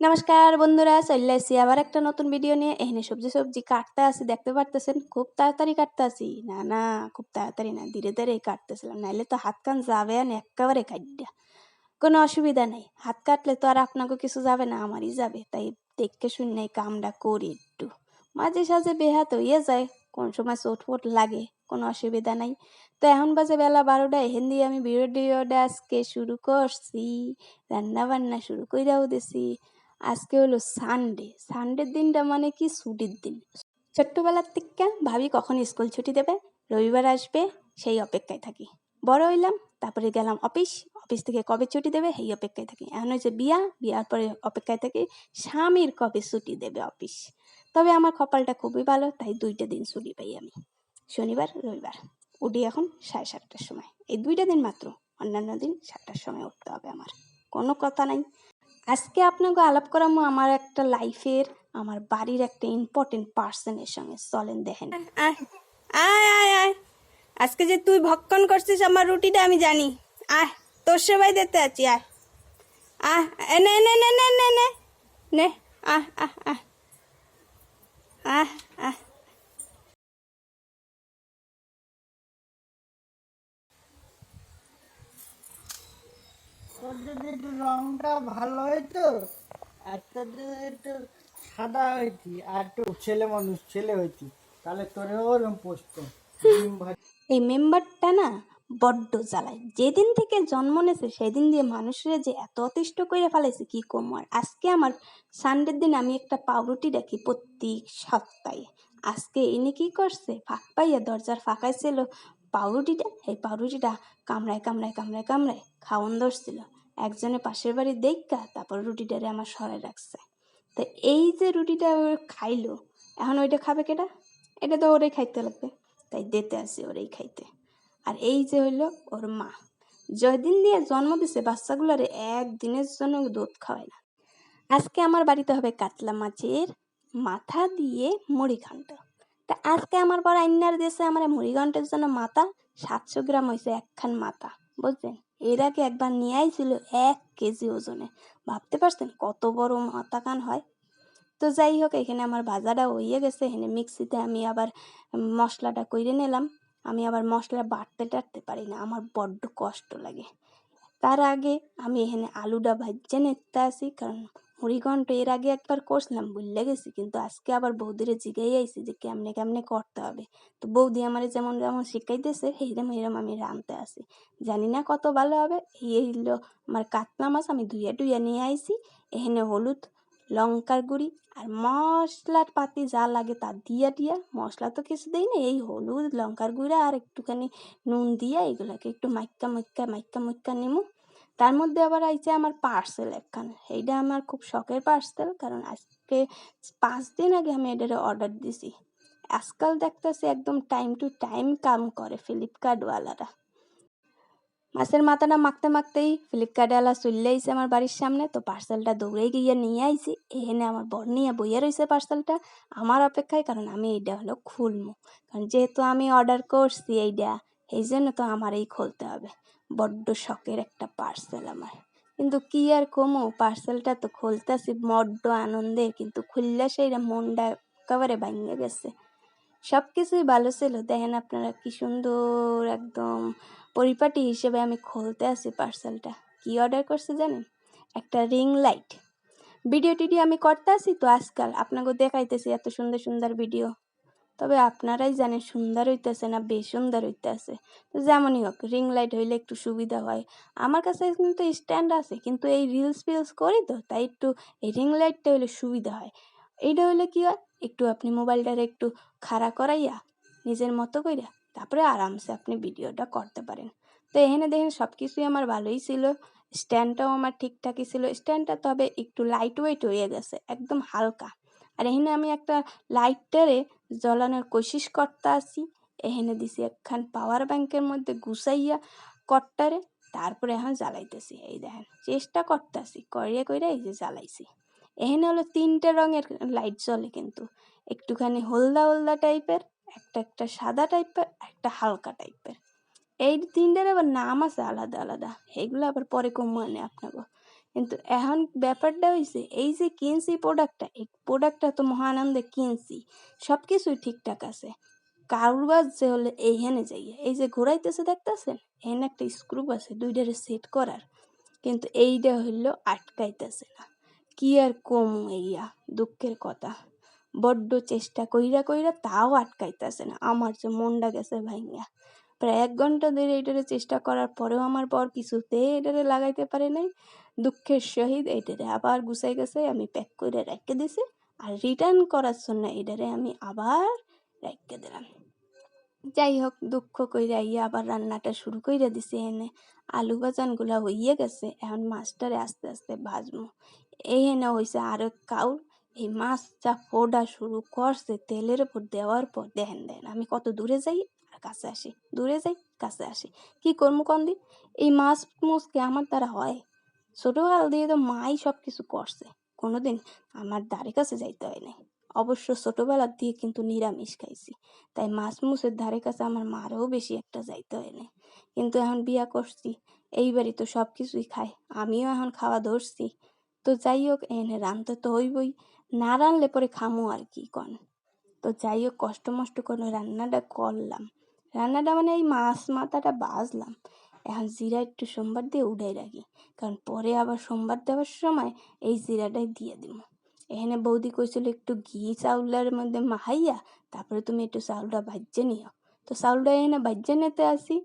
নমস্কার বন্ধুরা, চলে আসি আবার একটা নতুন ভিডিও নিয়ে। এখানে সবজি সবজি কাটতে আসি, দেখতে পারতেছেন? খুব তাড়াতাড়ি কাটতে আসি। না না, খুব তাড়াতাড়ি না, ধীরে ধীরে কাটতেছিলাম। নাইলে তো হাত কান যাবে আর একেবারে কাটিয়া কোনো অসুবিধা নেই। হাত কাটলে তো আর আপনাকে কিছু যাবে না, আমারই যাবে। তাই দেখে শুনে কামটা করি একটু। মাঝে সাঝে বেহাত হইয়ে যায়, কোন সময় চোট ফোট লাগে, কোনো অসুবিধা নাই। তো এখন বাজে বেলা বারোটা, এখান দিয়ে আমি ভিডিওটা আজকে শুরু করছি। রান্না বান্না শুরু কইরাও দিছি। আজকে হলো সানডে সানডের দিনটা মানে কি? ছুটির দিন। ছোট্টবেলার থেকে ভাবি কখন স্কুল ছুটি দেবে, রবিবার আসবে, সেই অপেক্ষায় থাকি। বড় হইলাম, তারপরে গেলাম অফিস। অফিস থেকে কবে ছুটি দেবে, সেই অপেক্ষায় থাকি। এখন হচ্ছে বিয়া, বিয়ার পরে অপেক্ষায় থাকি, স্বামীর কবে ছুটি দেবে অফিস। তবে আমার কপালটা খুবই ভালো, তাই দুইটা দিন ছুটি পাই আমি। শনিবার, রবিবার। উঠি এখন সাড়ে সাতটার সময়। এই দুইটা দিন মাত্র। অন্যান্য দিন সাতটার সময় উঠতে হবে আমার। কোনো কথা নাই। আজকে আপনাকে আলাপ করামো আমার একটা লাইফের, আমার বাড়ির একটা ইম্পর্টেন্ট পার্সনের সঙ্গে। চলেন দেখেন। আয় আয় আয় আজকে যে তুই ভক্ষণ করছিস আমার রুটিটা আমি জানি। আয়, তোর সেবাই দিতে আছি, আয়। আহ নে নে নে নে নে নে। আহ আহ আহ আহ আহ তোর যদি একটু রংটা ভালো হইতো আর তোর যদি একটু সাদা হইতি, আর একটু ছেলে মানুষ, ছেলে হইতি, তাহলে পোষতো। ডিম ভাজি এই মেম্বারটা না বড্ড জ্বালায়। যেদিন থেকে জন্ম নেছে সেদিন দিয়ে মানুষের যে এত অতিষ্ঠ করে ফেলেছে কি কম আর? আজকে আমার সানডের দিন আমি একটা পাউরুটি রাখি প্রত্যেক সপ্তাহে। আজকে ইনি কি করছে? ফাঁক পাইয়া দরজার ফাঁকায় ছিল পাউরুটিটা। এই পাউরুটিটা কামড়ায় কামড়ায় কামড়ায় কামড়ায় খাওয়ান ধরছিল। একজনের পাশের বাড়ি দেখা তারপর রুটিটারে আমার সরাই রাখছে। তো এই যে রুটিটা ও খাইলো, এখন ওইটা খাবে কেটা এটা তো ওরাই খাইতে লাগবে। তাই দিতে আসি ওরাই খাইতে। আর এই যে হইল ওর মা। যেদিন দিয়ে জন্ম দিছে, বাচ্চাগুলোরে একদিনের জন্য দুধ খাওয়ায় না। আজকে আমার বাড়িতে হবে কাতলা মাছের মাথা দিয়ে মুড়ি ঘন্ট। তা আজকে আমার বড় আইনার দেশে আমার মুড়ি ঘন্টের জন্য মাথা, সাতশো গ্রাম হয়েছে একখান মাথা বুঝলেন এর আগে একবার নিয়ে আইছিল এক কেজি ওজনে। ভাবতে পারছেন কত বড় মাথা কান হয়? তো যাই হোক, এখানে আমার ভাজাটা হইয়ে গেছে। এখানে মিক্সিতে আমি আবার মশলাটা কইরে নিলাম। আমি আবার মশলা বাটতে টাটতে পারি না, আমার বড্ড কষ্ট লাগে। তার আগে আমি এখানে আলুটা ভাজছে নিতে আসি, কারণ মুড়িঘণ্ট এর আগে একবার করছিলাম, ভুলে গেছি। কিন্তু আজকে আবার বৌদিরে জিগাই আইছি যে কেমনে কেমনে করতে হবে। তো বৌদি আমার যেমন যেমন শিখাইতেছে সেইরকম এইরকম আমি রাঁধতে আসি জানি না কত ভালো হবে। এই আমার কাতলা মাছ, আমি ধুইয়া টুইয়া নিয়ে আইছি। এখানে হলুদ, লঙ্কার গুঁড়ি আর মশলার পাতি যা লাগে তা দিয়া দিয়া মশলা তো কিছু দেই না এই হলুদ, লঙ্কার গুঁড়া আর একটুখানি নুন দিয়া এগুলাকে একটু মাইক্কা মাইক্কা মাইক্কা মাইক্কা নিমু। তার মধ্যে আবার আইছে আমার পার্সেল একখান। এইটা আমার খুব শখের পার্সেল কারণ আজকে পাঁচ দিন আগে আমি এটার অর্ডার দিছি। আজকাল দেখতেছি একদম টাইম টু টাইম কাম করে ফ্লিপকার্টওয়ালারা। মাছের মাথাটা মাখতে মাখতেই ফ্লিপকার্টওয়ালা চলে আইছে আমার বাড়ির সামনে, তো পার্সেলটা দৌড়ে গিয়ে নিয়ে আইছি। এখানে আমার বর নিয়ে বইয়ে রয়েছে পার্সেলটা আমার অপেক্ষায়, কারণ আমি এইটা হলো খুলবো কারণ যেহেতু আমি অর্ডার করছি এইটা এই জন্য তো আমার এই খুলতে হবে। বড্ড শখের একটা পার্সেল আমার। কিন্তু কি আর কমো পার্সেলটা তো খুলতেছি, বড্ড আনন্দের, কিন্তু খুললে সেইটা মনটা একেবারে ভাঙে গেছে। সব কিছুই ভালো ছিল। দেখেন আপনারা কি সুন্দর একদম পরিপাটি হিসেবে আমি খুলতে আসি পার্সেলটা কি অর্ডার করছে জানেন? একটা রিং লাইট ভিডিও টিডিও আমি করতে আসি তো আজকাল। আপনাকে দেখাইতেছি এত সুন্দর সুন্দর ভিডিও তবে আপনারাই জানেন সুন্দর হইতেছে না বেশ সুন্দর হইতেছে। তো যেমনই হোক রিং লাইট হইলে একটু সুবিধা হয়। আমার কাছে কিন্তু স্ট্যান্ড আছে, কিন্তু এই রিলস ফিলস করি তো, তাই একটু এই রিং লাইটটা হইলে সুবিধা হয়। এইটা হইলে কি হয়, একটু আপনি মোবাইলটার একটু খাড়া করাইয়া, নিজের মতো কইরা, তারপরে আরামসে আপনি ভিডিওটা করতে পারেন। তো এখানে দেখেন সব কিছুই আমার ভালোই ছিল স্ট্যান্ডটাও আমার ঠিকঠাকই ছিল। স্ট্যান্ডটা তবে একটু লাইট ওয়েট হয়ে গেছে, একদম হালকা। আর এখানে আমি একটা লাইটটারে জ্বলানোর কোশিশ করতে আসি এখানে দিছি একখান পাওয়ার ব্যাংকের মধ্যে গুছাইয়া কট্টারে তারপরে এখন জ্বালাইতেছি। এই দেখেন, চেষ্টা করতে আসি করিয়া এই যে জ্বালাইছি। এখানে হলো তিনটে রঙের লাইট জ্বলে কিন্তু। একটুখানি হলদা হলদা টাইপের একটা একটা সাদা টাইপের একটা হালকা টাইপের এই তিনটার আবার নাম আছে আলাদা আলাদা। এগুলো আবার পরে কম মানে আপনাকে। কিন্তু এখন ব্যাপারটা হইছে, এই যে কিনছি প্রোডাক্টটা এই প্রোডাক্টটা তো মহানন্দে কিনছি সব কিছুই ঠিকঠাক আছে। কারবার যে হলে এইখানে যাইয়া, এই যে ঘোরাইতেছে দেখতেছেন? এখানে একটা স্ক্রু আছে, দুইটারে সেট করার। কিন্তু এইটা হইল আটকাইতেছে না। কি আর কম এইয়া, দুঃখের কথা। বড্ড চেষ্টা কইরা কইরা তাও আটকাইতেছে না। আমার যে মনটা গেছে ভাইঙ্গা। প্রায় এক ঘণ্টা ধরে এটারে চেষ্টা করার পরেও আমার পর কিছুতে এটারে লাগাইতে পারে নাই। দুঃখের সহিত এটারে আবার গুছাই গেছে আমি প্যাক করে রেখে দিছি আর রিটার্ন করার জন্য এটারে আমি আবার রেখে দিলাম। যাই হোক, দুঃখ কইরা ইয়া আবার রান্নাটা শুরু কইরা দিছি এনে। আলু বাজানগুলা হইয়ে গেছে, এখন মাছটারে আস্তে আস্তে ভাজবো। এই এনে হইছে আর কাউর এই মাছ যা ফোড়া শুরু করছে তেলের উপর দেওয়ার পর দেখেন দেখেন, আমি কত দূরে যাই কাছে আসি, দূরে যাই, কাছে আসি। কি করব কন্দি এই মাছ মুছকে আমার দ্বারা হয়? ছোটকাল দিয়ে তো মাই সব কিছু করছে। কোনোদিন আমার দ্বারে কাছে যাইতে হয় নাই। অবশ্য ছোটবেলার দিয়ে কিন্তু নিরামিষ খাইছি। তাই মাছ মুছের ধারে কাছে আমার মারও বেশি একটা যাইতে হয় নাই। কিন্তু এখন বিয়া করছি এইবারই তো সব কিছুই খায়, আমিও এখন খাওয়া ধরছি। তো যাই হোক, এনে রানতে তো হইবই, না রানলে পরে খামো আর কি কন? তো যাই হোক, কষ্ট মষ্ট করে রান্নাটা করলাম। রান্নাটা মানে এই মাছ মাথাটা বাজলাম। এখন জিরা একটু সোমবার দিয়ে উড়াই রাখি। কারণ পরে আবার সোমবার দেওয়ার সময় এই জিরাটাই দিয়ে দিব। এখানে বৌদি কইছিল একটু ঘি চাউলের মধ্যে মাহাইয়া তারপরে তুমি একটু চাউলটা ভাজ্যে নিও। তো চাউলটা এখানে ভাজ্যে নিতে আসি।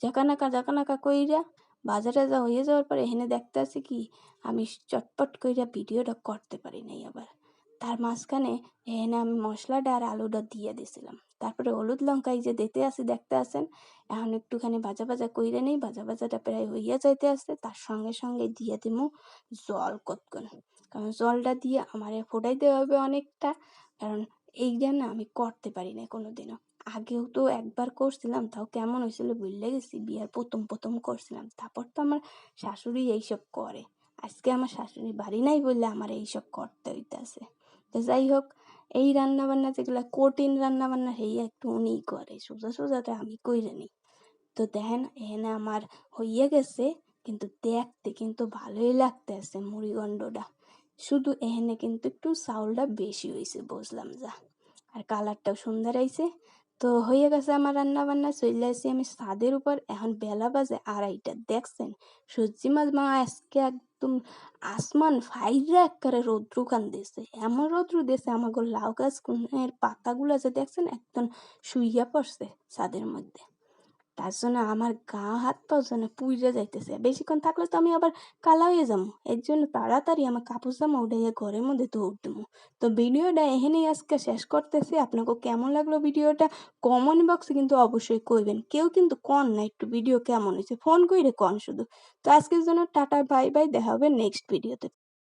জাকানাকা জাকানাকা কইরা বাজারে যা হয়ে যাওয়ার পরে এখানে দেখতে আসি কি আমি চটপট কইরা ভিডিওটা করতে পারি নাই আবার। তার মাঝখানে এখানে আমি মশলাটা আর আলুটা দিয়ে দিছিলাম। তারপরে হলুদ লঙ্কা এই যে দিতে আসি, দেখতে আসেন, এখন একটুখানি ভাজা ভাজা কইরে নেই, ভাজা ভাজাটা প্রায় হইয়া যাইতে আসছে, তার সঙ্গে সঙ্গে দিয়ে দিমু জল কতক্ষণ কারণ জলটা দিয়ে আমার ফোটাইতে হবে অনেকটা, কারণ এইটা না আমি করতে পারি না কোনোদিনও। আগেও তো একবার করছিলাম, তাও কেমন হয়েছিল বুঝলে গেছি, বিয়ার প্রথম প্রথম করছিলাম, তারপর তো আমার শাশুড়ি এইসব করে। আজকে আমার শাশুড়ি বাড়ি নাই বললে আমার এইসব করতে হইতাছে। তো যাই হোক এই রান্নাবান্না যেগুলো কঠিন রান্নাবান্না সেই একটু উনিই করে। সোজা সোজাতে আমি কইরে নিই। তো দেখেন, এখানে আমার হইয়া গেছে, কিন্তু দেখতে কিন্তু ভালোই লাগতেছে মুড়িগন্ডটা শুধু এখানে কিন্তু একটু চাউলটা বেশি হয়েছে বুঝলাম যা। আর কালারটাও সুন্দর আইছে। তো হইয়া গেছে আমার রান্না বান্না চলে আসি আমি ছাদের উপর। এখন বেলা বাজে আড়াইটা, দেখছেন? সবজি মাছ মা আজকে একদম আসমান ফাইরা একবারে রৌদ্র কান দিয়েছে এমন রৌদ্র দিয়েছে আমাকে লাউ গাছ এর পাতাগুলো যে দেখছেন, একদম শুইয়া পড়ছে ছাদের মধ্যে। তার জন্য আমার গা হাত পাও যেন পুইরা যাইতেছে। বেশিক্ষণ থাকলে তো আমি আবার কালা হয়ে যাব। এর জন্য তাড়াতাড়ি আমার কাপড় জামা উঠাইয়া ঘরের মধ্যে দৌড় দেবো। তো ভিডিওটা এখানেই আজকে শেষ করতেছি। আপনাকে কেমন লাগল ভিডিওটা? কমেন্ট বক্সে কিন্তু অবশ্যই কইবেন। কেউ কিন্তু কন না, একটু ভিডিও কেমন হয়েছে? ফোন কইরে কন শুধু। তো আজকের জন্য টাটা বাই বাই দেখা হবে নেক্সট ভিডিওতে